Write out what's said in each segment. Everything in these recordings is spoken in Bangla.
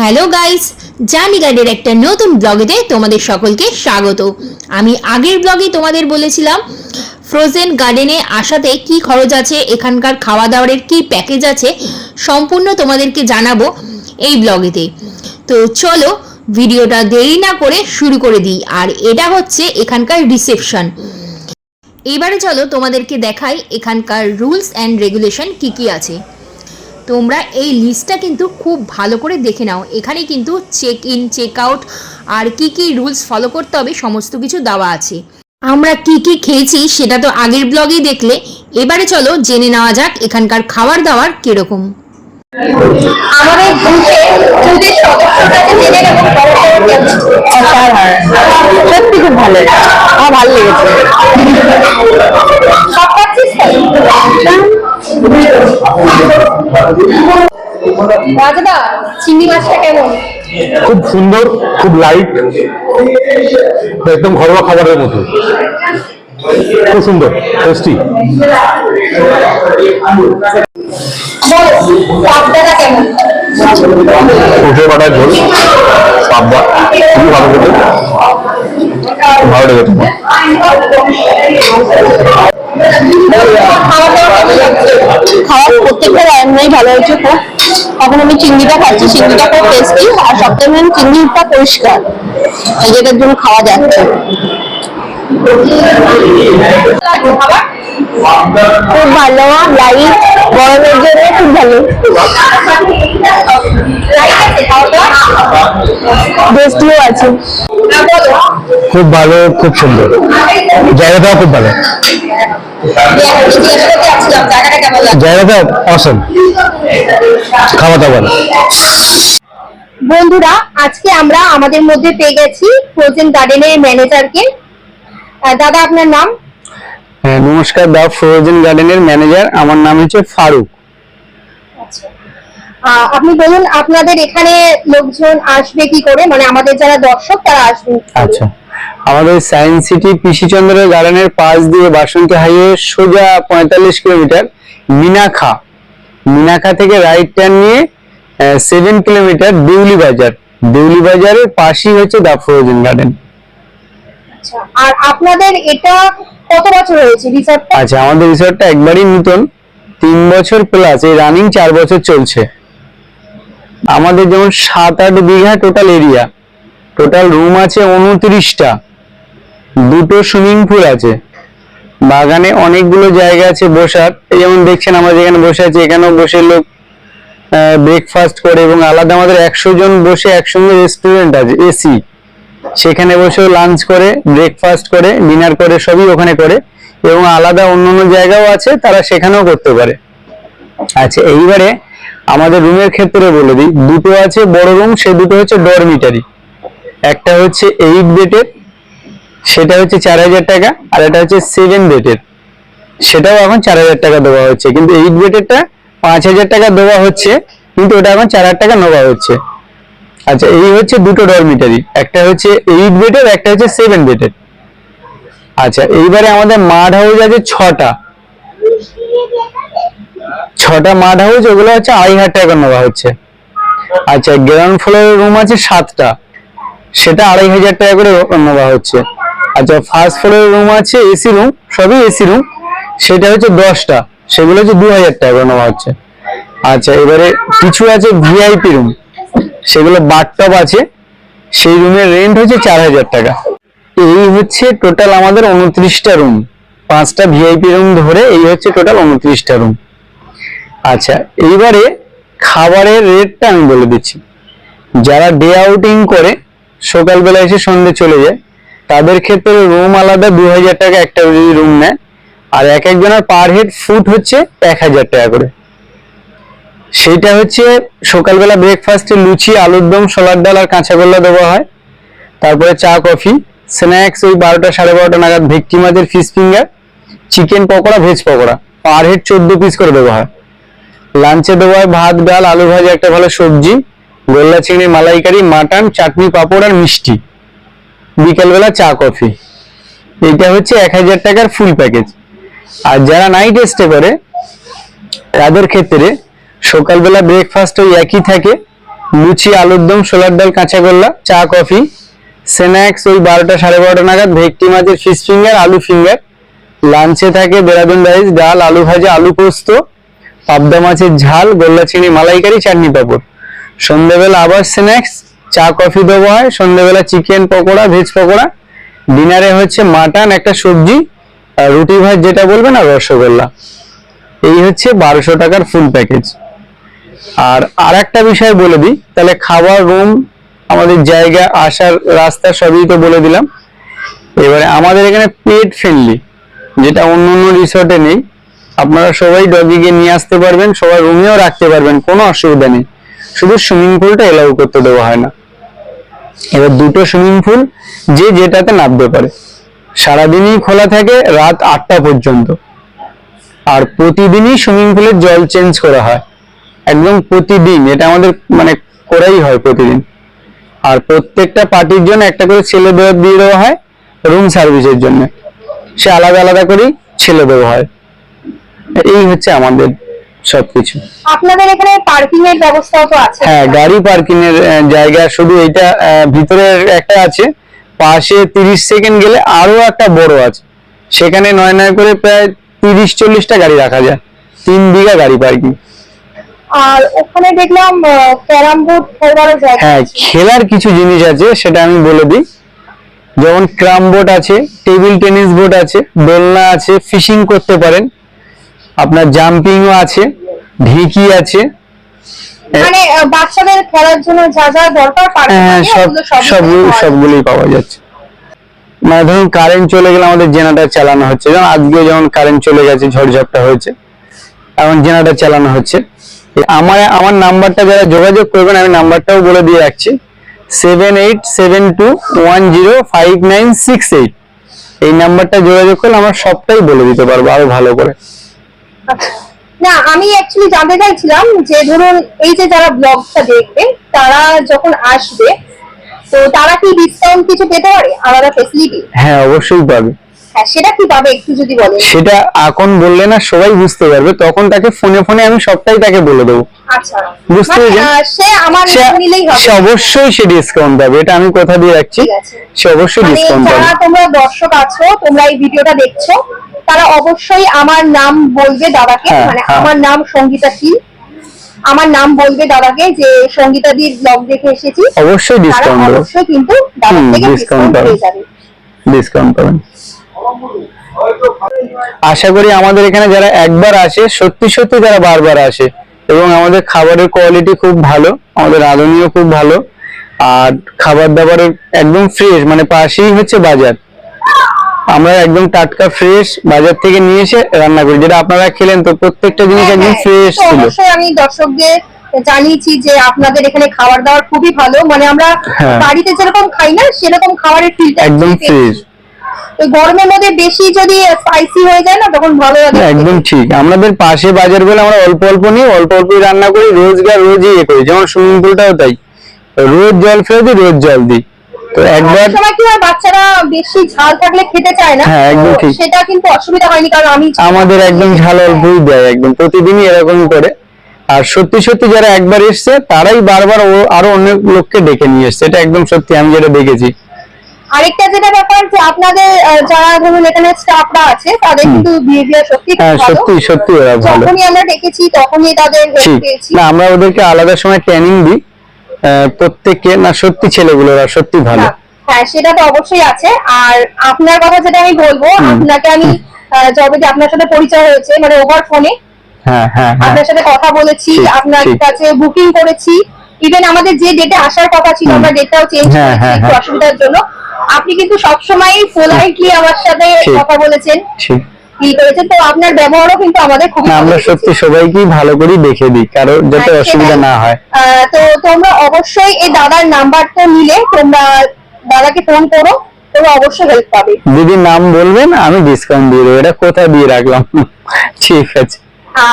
হ্যালো গাইস জানি গাইডের একটা নতুন ব্লগেতে তোমাদের সকলকে স্বাগত। আমি আগের ব্লগে তোমাদের বলেছিলাম ফ্রোজেন গার্ডেনে আসাতে কি খরচ আছে, এখানকার খাওয়া দাওয়ারের কি প্যাকেজ আছে, সম্পূর্ণ তোমাদেরকে জানাব এই ব্লগেতে তো চলো, ভিডিওটা দেরি না করে শুরু করে দিই। আর এটা হচ্ছে এখানকার রিসেপশন এবারে চলো তোমাদেরকে দেখাই এখানকার রুলস অ্যান্ড রেগুলেশন কি কি আছে। তোমরা এই লিস্টটা কিন্তু খুব ভালো করে দেখে নাও। এখানে কিন্তু চেক ইন চেক আউট আর কি কি রুলস ফলো করতে হবে সমস্ত কিছু দেওয়া আছে। আমরা কি কি খেয়েছি সেটা তো আগের ব্লগেই দেখলে। এবারে চলো জেনে নেওয়া যাক এখানকার খাবার দাবার কীরকম। আমাদের দুধে দুধের সদস্যর সত্যি খুব ভালো আমার ভালো লেগেছে। সব রাজদা চিংড়ি মাছটা কেমন? খুব সুন্দর খুব লাইট একদম ঘরোয়া খাবারের মতো। খুব সুন্দর টেস্টি উঠে বাটার ঝোল পাবদা খুবই ভালো খেতে। ভালো লেগেছে। খাওয়ার প্রত্যেকটা আমি চিংড়িটা খাচ্ছি চিংড়িটা খুব টেস্টি আর সবথেকে মেন চিংড়িটা পরিষ্কার যেটার জন্য খাওয়া যাচ্ছে খুব ভালো লাইট গরমের ভালো। টেস্টিও আছে। খুব ভালো খুব সুন্দর। জায়গাটাও খুব ভালো। জায়গাটা অসম খাওয়া দাওয়া বন্ধুরা আজকে আমরা আমাদের মধ্যে পেয়ে গেছি ফ্রোজেন গার্ডেনের ম্যানেজারকে দাদা আপনার নাম? হ্যাঁ নমস্কার দা ফ্রোজেন গার্ডেনের ম্যানেজার আমার নাম হচ্ছে ফারুক। আপনি বলুন আপনাদের এখানে লোকজন আসবে কি করে? মানে আমাদের যারা দর্শক তারা আসবে আচ্ছা। আমাদের সায়েন্স সিটি পিসিচন্দ্র গার্ডেনের পাশ দিয়ে বাসন্তী হাইওয়ে সোজা পঁয়তাল্লিশ কিলোমিটার মিনাখা। মিনাখা থেকে রাইট টার্ন নিয়ে সেভেন কিলোমিটার দেউলি বাজার। দেউলি বাজারের পাশেই হচ্ছে দা ফ্রোজেন গার্ডেন। আচ্ছা, আর আপনাদের এটা কত বছর হয়েছে রিসর্টটা আচ্ছা আমাদের রিসর্টটা একবারই নতুন। তিন বছর প্লাস এই রানিং চার বছর চলছে। আমাদের যেমন সাত আট bigha total area total room আছে উনত্রিশটা। দুটো সুইমিং পুল আছে। বাগানে অনেকগুলো জায়গা আছে বসার। যেমন দেখছেন আমরা যেখানে বসে আছি, এখানেও বসে লোক ব্রেকফাস্ট করে এবং আলাদা আমাদের একশো জন বসে একসঙ্গে রেস্টুরেন্ট আছে এসি সেখানে বসেও লাঞ্চ করে ব্রেকফাস্ট করে ডিনার করে, সবই ওখানে করে। এবং আলাদা অন্য অন্য জায়গাও আছে, তারা সেখানেও করতে পারে। আচ্ছা এইবারে আমাদের রুমের ক্ষেত্রে বলে দিই, দুটো আছে বড় রুম সে দুটো হচ্ছে ডরমিটারি একটা হচ্ছে এইট বেডের সেটা হচ্ছে চার হাজার টাকা, আর এটা হচ্ছে সেভেন বেডের সেটাও এখন চার হাজার টাকা দেওয়া হচ্ছে, কিন্তু এইট বেডেরটা পাঁচ হাজার টাকা দেওয়া হচ্ছে, কিন্তু ওটা এখন চার হাজার টাকা নেওয়া হচ্ছে। আচ্ছা এই হচ্ছে দুটো ডরমিটারি একটা হচ্ছে এইট বেডের একটা হচ্ছে সেভেন বেডের আচ্ছা এইবারে আমাদের মাড হাউস আছে ছটা। ছটা মাড হাউস ওগুলো হচ্ছে আড়াই হাজার টাকা নেওয়া হচ্ছে। আচ্ছা গ্রাউন্ড ফ্লোরের রুম আছে সাতটা। সেটা আড়াই হাজার টাকা করে নেওয়া হচ্ছে। আচ্ছা ফার্স্ট ফ্লোরের রুম আছে এসি রুম সবই এসি রুম সেটা হচ্ছে দশটা। সেগুলো হচ্ছে দু হাজার টাকা করে নেওয়া হচ্ছে। আচ্ছা এবারে কিছু আছে ভিআইপি রুম সেগুলো বাথটব আছে। সেই রুমের রেন্ট হচ্ছে চার হাজার টাকা। এই হচ্ছে টোটাল আমাদের উনত্রিশটা রুম পাঁচটা ভিআইপি রুম ধরে এই হচ্ছে টোটাল উনত্রিশটা রুম আচ্ছা এইবারে খাবারের রেটটা আমি বলে দিচ্ছি। যারা ডে আউটিং করে, সকালবেলা এসে সন্ধ্যে চলে যায়, তাদের ক্ষেত্রে রুম আলাদা দু হাজার টাকা একটা যদি রুম নেয়, আর এক একজনের পার হেড ফুট হচ্ছে এক হাজার টাকা করে। সেইটা হচ্ছে সকালবেলা ব্রেকফাস্টে লুচি, আলুর দম, ছোলার ডাল আর কাঁচা গোল্লা দেওয়া হয়। তারপরে চা, কফি স্ন্যাক্স ওই বারোটা সাড়ে বারোটা নাগাদ ভেটকি মাছের fish finger chicken pakora veg pakora. Per head চোদ্দ পিস করে দেওয়া হয়। লাঞ্চে দেওয়া হয় ভাত, ডাল, আলু ভাজা, একটা ভালো সবজি, গোল্লা চিংড়ি, মালাইকারি, মাটন, চাটনি, পাঁপড় আর মিষ্টি। বিকেলবেলা চা, কফি। এটা হচ্ছে এক হাজার টাকার ফুল প্যাকেজ আর যারা নাইট স্টে করে, তাদের ক্ষেত্রে সকালবেলা ব্রেকফাস্ট ওই একই থাকে। লুচি, আলুর দম সোলার ডাল, কাঁচা গোল্লা, চা, কফি স্ন্যাক্স ওই বারোটা, সাড়ে বারোটা নাগাদ, ভেটকি মাছের ফিশ ফিঙ্গার আলু ফিঙ্গার লাঞ্চে থাকে দেরাদুন রাইস ডাল, আলু ভাজা, আলু পোস্ত পাবদা মাছের ঝাল, গোল্লা চিনি, মালাইকারি, চাটনি পাঁপড়। সন্ধ্যেবেলা আবার স্ন্যাক্স চা কফি দেওয়া হয়। সন্ধ্যেবেলা চিকেন পকোড়া ভেজ পকোড়া। ডিনারে হচ্ছে মাটন একটা সবজি, আর রুটি ভাত যেটা বলবেন, আর রসগোল্লা। এই হচ্ছে বারোশো টাকার ফুল প্যাকেজ আর আর একটা বিষয় বলে দিই, তাহলে খাবার রুম আমাদের জায়গা, আসার রাস্তা সবই তো বলে দিলাম। এবারে আমাদের এখানে পেট ফ্রেন্ডলি যেটা অন্য অন্য রিসর্টে নেই। আপনারা সবাই ডগিকে নিয়ে আসতে পারবেন সবাই রুমেও রাখতে পারবেন, কোনো অসুবিধা নেই। শুধু সুইমিং পুলটা এলাউ করতে দেওয়া হয় না। এবার দুটো সুইমিং পুল যে যেটাতে নামতে পারে। সারাদিনই খোলা থাকে রাত আটটা পর্যন্ত। আর প্রতিদিনই সুইমিং পুলের জল চেঞ্জ করা হয়। একদম প্রতিদিন, এটা আমাদের মানে করাই হয় প্রতিদিন। আর প্রত্যেকটা পার্টির জন্য একটা করে ছেলে দেওয়া দিয়ে দেওয়া হয় রুম সার্ভিসের জন্য। সে আলাদা আলাদা করেই ছেলে দেওয়া হয়। এই হচ্ছে আমাদের সবকিছু। আপনাদের এখানে পার্কিং এর ব্যবস্থাও তো আছে। হ্যাঁ গাড়ি পার্কিং এর জায়গা শুধু এটা আহ, ভিতরে একটা আছে। পাশে তিরিশ সেকেন্ড গেলে আরও একটা বড় আছে। সেখানে নয় নয় করে প্রায় তিরিশ চল্লিশটা গাড়ি রাখা যায়। তিন বিঘা গাড়ি পার্কিং। আর ওখানে দেখলাম ক্যারাম বোর্ড খেলবারও জায়গা হ্যাঁ খেলার কিছু জিনিস আছে সেটা আমি বলে দিই। যেমন ক্রাম বোর্ড আছে টেবিল টেনিস বোর্ড আছে দোলনা আছে ফিশিং করতে পারেন। আপনার জাম্পিংও আছে ঢেকি আছে। মানে বাচ্চাদের খেলার জন্য যা যা দরকার হ্যাঁ সব সবগুলো সবগুলোই পাওয়া যাচ্ছে। মানে ধরুন কারেন্ট চলে গেলে আমাদের জেনারেটর চালানো হচ্ছে। যেমন আজকে যেমন কারেন্ট চলে গেছে ঝড়ঝাপটা হয়েছে এখন জেনারেটর চালানো হচ্ছে। আমার আমার নাম্বারটা যারা যোগাযোগ করবেন আমি নাম্বারটাও বলে দিয়ে রাখছি। Seven eight seven two one zero five nine six eight এই নাম্বারটা যোগাযোগ করলে আমরা সবটাই বলে দিতে পারব আরও ভালো করে। না আমি অ্যাকচুয়ালি জানতে চাইছিলাম যে ধরুন এই যে যারা ব্লগটা দেখবে তারা যখন আসবে তো তারা কি ডিসকাউন্ট কিছু পেতে পারে? আলাদা ফেসিলিটি হ্যাঁ অবশ্যই পাবে। হ্যাঁ সেটা কি পাবে একটু যদি বলেন? সেটা এখন বললে না সবাই বুঝতে পারবে। তখন তাকে ফোনে ফোনে আমি সবটাই তাকে বলে দেবো। আচ্ছা। বুঝতে মানে? সে আমার নিলেই হবে। সে অবশ্যই সে ডিসকাউন্ট পাবে এটা আমি কথা দিয়ে রাখছি। সে অবশ্যই মানে ডিসকাউন্ট পাবে। যারা তোমরা দর্শক আছো তোমরা এই ভিডিওটা দেখছ তারা অবশ্যই আমার নাম বলবে দাদাকে হ্যাঁ, মানে হ্যাঁ। আমার নাম সঙ্গীতা শীল। আমার নাম বলবে দাদাকে যে সঙ্গীতা দির ব্লগ দেখে এসেছি। অবশ্যই ডিসকাউন্ট অবশ্যই কিন্তু হুম, থেকে ডিসকাউন্ট পাবে। পেয়ে যাবে। ডিসকাউন্ট পাবেন। আশা করি আমাদের এখানে যারা একবার আসে সত্যি সত্যি যারা বারবার আসে এবং আমাদের খাবারের কোয়ালিটি খুব ভালো আমাদের রাঁধুনিও খুব ভালো। আর খাবার দাবারের একদম ফ্রেশ মানে পাশেই হচ্ছে বাজার। আমরা একদম টাটকা ফ্রেশ বাজার থেকে নিয়ে এসে রান্না করি। যেটা আপনারা খেলেন তো প্রত্যেকটা জিনিস হ্যাঁ, একদম হ্যাঁ, ফ্রেশ ছিল। অবশ্যই আমি দর্শকদের জানিয়েছি যে আপনাদের এখানে খাবার দাবার খুবই ভালো। মানে আমরা হ্যাঁ। বাড়িতে যেরকম খাই না সেরকম খাবারের ফিল্টার একদম ফ্রেশ গরমের মধ্যে বেশি যদি স্পাইসি হয়ে যায় না তখন ভালো লাগে একদম ঠিক। আমাদের পাশে বাজার বলে আমরা অল্প অল্প নিয়ে অল্প অল্প রান্না করি রোজগার রোজই ইয়ে করি। যেমন সুইমিং পুলটাও তাই। রোজ জল ফেলে দিই রোজ জল দিই। তো একবার সময় কি হয় বাচ্চারা বেশি ঝাল থাকলে খেতে চায় না? হ্যাঁ, একদম ঠিক। সেটা কিন্তু অসুবিধা হয়নি কারণ আমি আমাদের একদম ঝাল অল্পই দেয় একদম প্রতিদিনই এরকম করে। আর সত্যি সত্যি যারা একবার এসছে তারাই বারবার ও আরও অনেক লোককে ডেকে নিয়ে এসছে। এটা একদম সত্যি আমি যেটা দেখেছি। আরেকটা যেটা ব্যাপার যে আপনাদের যারা ধরুন এখানে স্টাফরা আছে তাদের কিন্তু বিহেভিয়ার সত্যি হ্যাঁ সত্যি সত্যি ওরা ভালো। যখনই আমরা ডেকেছি তখনই তাদের ঠিক। না আমরা ওদেরকে আলাদা সময় ট্রেনিং দিই। আহ, প্রত্যেককে না সত্যি ছেলেগুলোরা সত্যি ভালো। হ্যাঁ, হ্যাঁ সেটা তো অবশ্যই আছে। আর আপনার কথা যেটা আমি বলব আপনাকে আমি যবে আপনার সাথে পরিচয় হয়েছে মানে ওভার ফোনে হ্যাঁ হ্যাঁ হ্যাঁ। আপনার সাথে কথা বলেছি আপনার কাছে বুকিং করেছি। ইভেন আমাদের যে ডেটে আসার কথা ছিল আমরা ডেটটাও চেঞ্জ হ্যাঁ, করেছি হ্যাঁ, একটু হ্যাঁ। অসুবিধার জন্য। আপনি কিন্তু সবসময় পোলাইটলি আমার সাথে কথা বলেছেন। করেছেন তো আপনার ব্যবহারও কিন্তু আমাদের না, ভালো আমরা সত্যি সবাইকেই ভালো করে দেখে দিই কারও যাতে হ্যাঁ, অসুবিধা না হয়। তো তোমরা অবশ্যই এই দাদার নাম্বারটা নিলে তোমরা দাদাকে ফোন করো তোমরা অবশ্যই হেল্প পাবে। দিদি নাম বলবেন আমি ডিসকাউন্ট দিয়ে দেবো। এটা কোথায় দিয়ে রাখলাম? ঠিক আছে।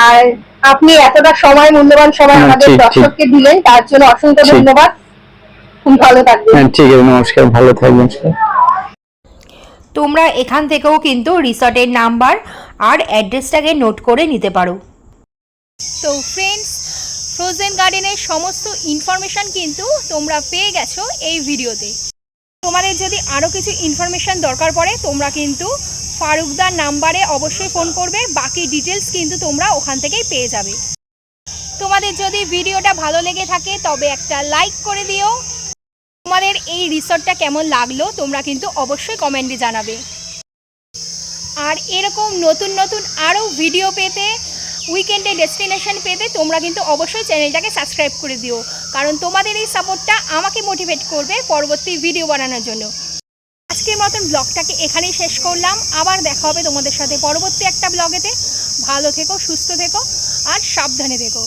আর আপনি এতটা সময় মূল্যবান সময় হ্যাঁ, আমাদের। দর্শককে দিলেন তার জন্য অসংখ্য ধন্যবাদ। খুব ভালো থাকবেন। হ্যাঁ ঠিক আছে নমস্কার ভালো থাকবেন। তোমরা এখান থেকেও কিন্তু রিসর্টের নাম্বার আর অ্যাড্রেসটাকে নোট করে নিতে পারো। তো ফ্রেন্ডস ফ্রোজেন গার্ডেনের সমস্ত ইনফরমেশান কিন্তু তোমরা পেয়ে গেছো এই ভিডিওতে। তোমাদের যদি আরও কিছু ইনফরমেশান দরকার পড়ে, তোমরা কিন্তু ফারুকদার নাম্বারে অবশ্যই ফোন করবে, বাকি ডিটেলস কিন্তু তোমরা ওখান থেকেই পেয়ে যাবে। তোমাদের যদি ভিডিওটা ভালো লেগে থাকে, তবে একটা লাইক করে দিও। তোমাদের এই রিসর্টটা কেমন লাগল, তোমরা কিন্তু অবশ্যই কমেন্টে জানাবে। আর এরকম নতুন নতুন আরও ভিডিও পেতে উইকেন্ডে ডেস্টিনেশন পেতে, তোমরা কিন্তু অবশ্যই চ্যানেলটাকে সাবস্ক্রাইব করে দিও। কারণ তোমাদের এই সাপোর্টটা আমাকে মোটিভেট করবে পরবর্তী ভিডিও বানানোর জন্য। আজকের মতন ব্লগটাকে এখানেই শেষ করলাম। আবার দেখা হবে তোমাদের সাথে পরবর্তী একটা ব্লগেতে ভালো থেকো, সুস্থ থেকো, আর সাবধানে থেকো।